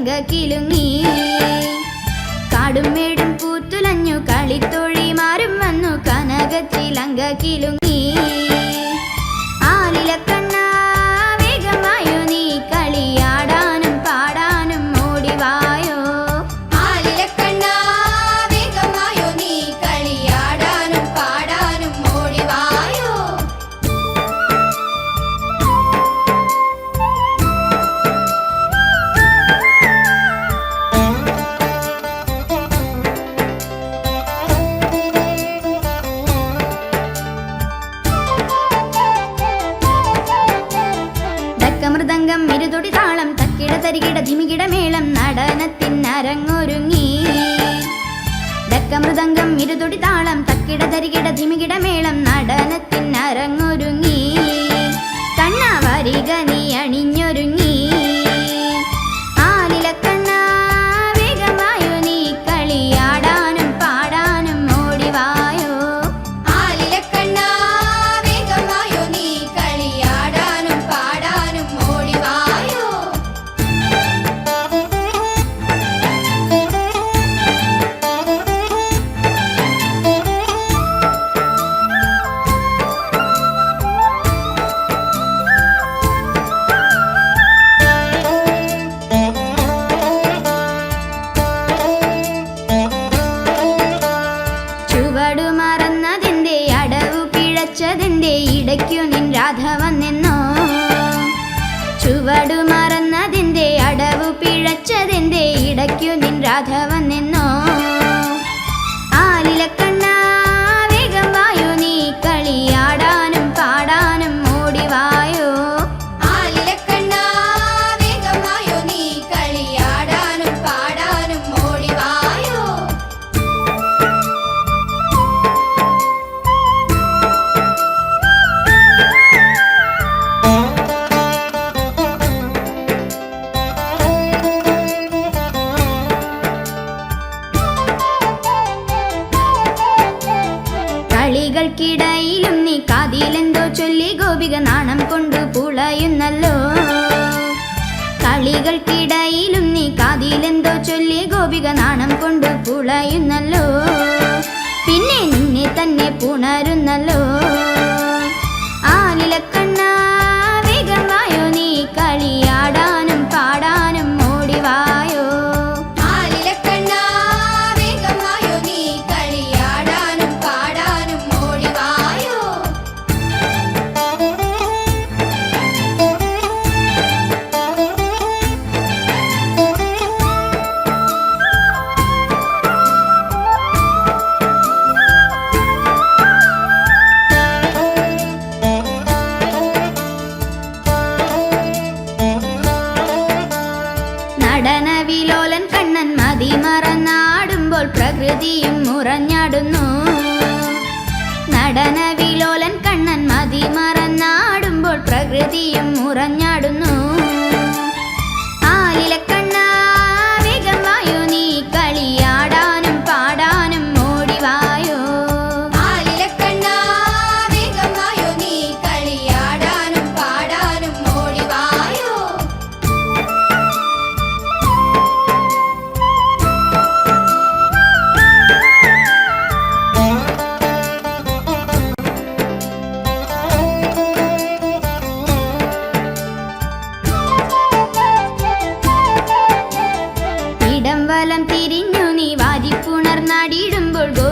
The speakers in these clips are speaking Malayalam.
തങ്ക കിലുങ്ങി കാടും മേടും പൂത്തുലഞ്ഞു കളിത്തൊഴി മാറും വന്നു കനകത്തിലങ്ക കിലുങ്ങി തക്കിട തരികിട അരങ്ങൊരുങ്ങി. മേളം നടനത്തിനരങ്ങൊരുങ്ങി ഡക്കമൃദംഗം ഇരുതൊടി താളം തക്കിട തരികിട ധിമികിട മേളം നടനത്തിനരങ്ങൊരുങ്ങി കണ്ണ വരിക നീ അണിഞ്ഞൊരുങ്ങി. ഇടയ്ക്കു നിൻ രാധ വന്നെന്നോ? ചുവടു മറന്നതിന്റെ അടവു പിഴച്ചതിന്റെ ഇടയ്ക്കു നിൻ രാധ വന്നെന്നോ? കളികൾക്കിടയിലും നീ കാതിലെന്തോ ചൊല്ലി ഗോപിക നാണം കൊണ്ടു പുളയുന്നല്ലോ. കളികൾക്കിടയിലും നീ കാതിലെന്തോ ചൊല്ലി ഗോപിക നാണം കൊണ്ടു പുളയുന്നല്ലോ. പിന്നെ നിന്നെ തന്നെ പുണരുന്നല്ലോ. ആ വേഗമായോ മറന്നാടുമ്പോൾ ഉറഞ്ഞാടുന്നു നടനവിലോലൻ കണ്ണൻ മതി മറന്നാടുമ്പോൾ പ്രകൃതിയും മുറഞ്ഞാടുന്നു.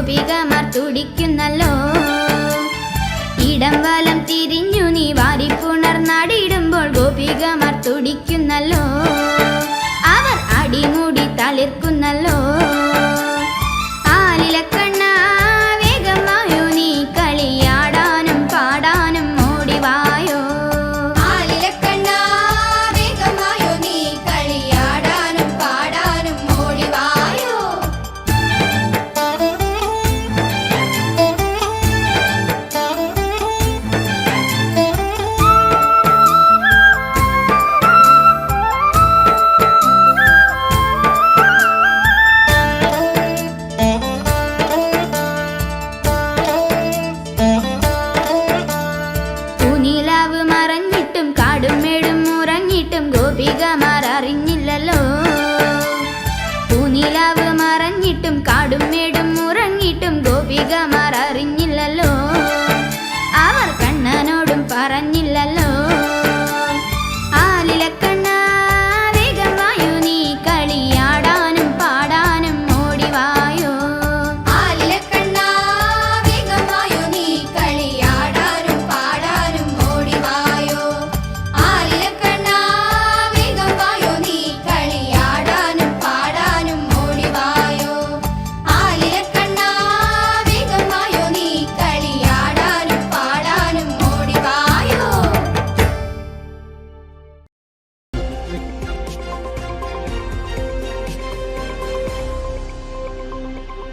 ഗോപികമാർ തുടിക്കുന്നല്ലോ. ഇടം വലം തിരിഞ്ഞു നീ വാരിപ്പുണർന്നടിയിടുമ്പോൾ ഗോപികമാർ തുടിക്കുന്നല്ലോ. അവർ അടിമുടി തളിർക്കുന്നല്ലോ. കാടും മേടും ഉറങ്ങിയിട്ടും ഗോപികമാർ അറിഞ്ഞില്ലല്ലോ. പൂനിലാവ് മറഞ്ഞിട്ടും കാടും മേടും ഉറങ്ങിയിട്ടും ഗോപികമാർ